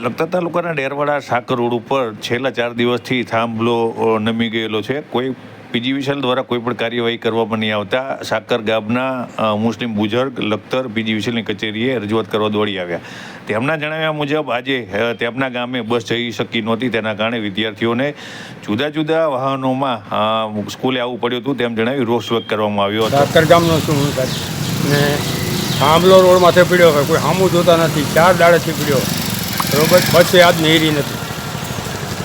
લખતર તાલુકાના ડેરવાડા સાકર રોડ ઉપર છેલ્લા ચાર દિવસથી થાંભલો નમી ગયેલો છે. કોઈ પીજી વિશાલ દ્વારા કોઈ પણ કાર્યવાહી કરવામાં નહીં આવતા. સાકર ગામના મુસ્લિમ બુજર્ગ લખતર પીજી વિશાલની કચેરીએ રજૂઆત કરવા દોડી આવ્યા. તેમના જણાવ્યા મુજબ આજે તેમના ગામે બસ જઈ શકી નહોતી. તેના કારણે વિદ્યાર્થીઓને જુદા જુદા વાહનોમાં સ્કૂલે આવવું પડ્યું હતું. તેમ જણાવી રોષ વ્યક્ત કરવામાં આવ્યો હતો. સાકર ગામનો શું ને થાંભલો રોડ માથે પડ્યો કોઈ સામું જોતા નથી. ચાર દાડેથી પડ્યો. બરોબર? બસે આજ નેરી નથી.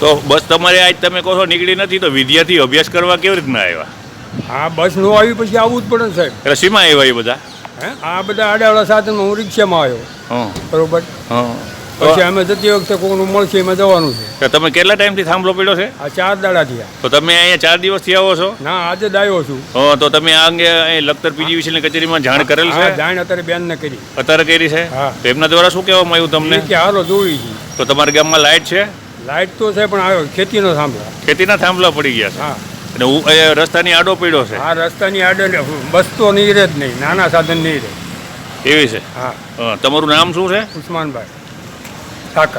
તો બસ તમારે આજ તમે કહો છો નીકળી નથી તો વિદ્યાર્થી અભ્યાસ કરવા કેવી રીતના આવ્યા? હા બસ નો આવી પછી આવવું જ પડે ને સાહેબ. એટલે શીમાં આવ્યા એ બધા? હે? આ બધા આડાવાળા સાધનમાં હું રિક્ષામાં આવ્યો. હં. બરોબર? હં. પછી અમે જતી વખતે કોઈનું મળશે એમાં જવાનું છે. તો તમે કેટલા ટાઈમથી થાંભલો પડ્યો છે? આ ચાર દાડાથી તો તમે અહીંયા ચાર દિવસથી આવો છો? ના આજે જ આવ્યો છું. હા તો તમે આ અંગે અહીં લખતર પીજી વિશેની કચેરીમાં જાણ કરેલ છે? જાણ અત્યારે બેન ને કરી. અત્યારે કરી છે? હા. તો એમના દ્વારા શું કહેવામાં આવ્યું તમને? કે હાલો જોઈ છે. તો તમારા ગામમાં લાઇટ છે? લાઇટ તો છે પણ આવ્યો ખેતીનો થાંભલા. ખેતીના થાંભલા પડી ગયા છે? હા. અને રસ્તાની આડો પડ્યો છે? આ રસ્તાની આડે બસ તો નહીં રહે જ નહીં નાના સાધન નહીં રહે એવી છે? હં, તમારું નામ શું છે? ઉસ્માનભાઈ. સાકર